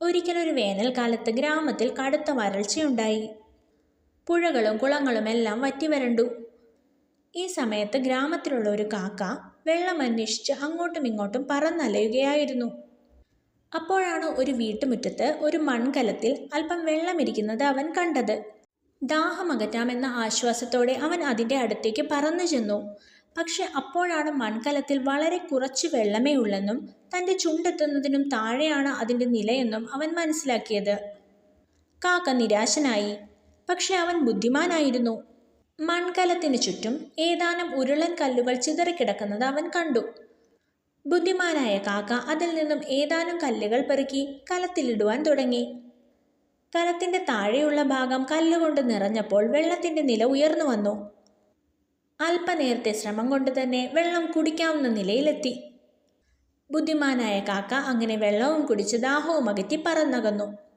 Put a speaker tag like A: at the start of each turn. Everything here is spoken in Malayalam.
A: ഒരിക്കലൊരു വേനൽക്കാലത്ത് ഗ്രാമത്തിൽ കടുത്ത വരൾച്ചയുണ്ടായി. പുഴകളും കുളങ്ങളും എല്ലാം വറ്റിവരണ്ടു ഈ സമയത്ത് ഗ്രാമത്തിലുള്ള ഒരു കാക്ക വെള്ളം അന്വേഷിച്ച് അങ്ങോട്ടും ഇങ്ങോട്ടും പറന്നലയുകയായിരുന്നു. അപ്പോഴാണ് ഒരു വീട്ടുമുറ്റത്ത് ഒരു മൺകലത്തിൽ അല്പം വെള്ളമിരിക്കുന്നത് അവൻ കണ്ടത്. ദാഹമകറ്റാമെന്ന ആശ്വാസത്തോടെ അവൻ അതിന്റെ അടുത്തേക്ക് പറന്നു ചെന്നു. പക്ഷെ അപ്പോഴാണ് മൺകലത്തിൽ വളരെ കുറച്ച് വെള്ളമേ ഉള്ളെന്നും തന്റെ ചുണ്ടെത്തുന്നതിനും താഴെയാണ് അതിന്റെ നിലയെന്നും അവൻ മനസ്സിലാക്കിയത്. കാക്ക നിരാശനായി. പക്ഷെ അവൻ ബുദ്ധിമാനായിരുന്നു. മൺകലത്തിന് ചുറ്റും ഏതാനും ഉരുളൻ കല്ലുകൾ ചിതറിക്കിടക്കുന്നത് അവൻ കണ്ടു. ബുദ്ധിമാനായ കാക്ക അതിൽ നിന്നും ഏതാനും കല്ലുകൾ പെറുക്കി കലത്തിലിടുവാൻ തുടങ്ങി. കലത്തിന്റെ താഴെയുള്ള ഭാഗം കല്ലുകൊണ്ട് നിറഞ്ഞപ്പോൾ വെള്ളത്തിന്റെ നില ഉയർന്നു വന്നു. അല്പനേരത്തെ ശ്രമം കൊണ്ട് തന്നെ വെള്ളം കുടിക്കാവുന്ന നിലയിലെത്തി. ബുദ്ധിമാനായ കാക്ക അങ്ങനെ വെള്ളവും കുടിച്ച് ദാഹവും അകറ്റി പറന്നകന്നു.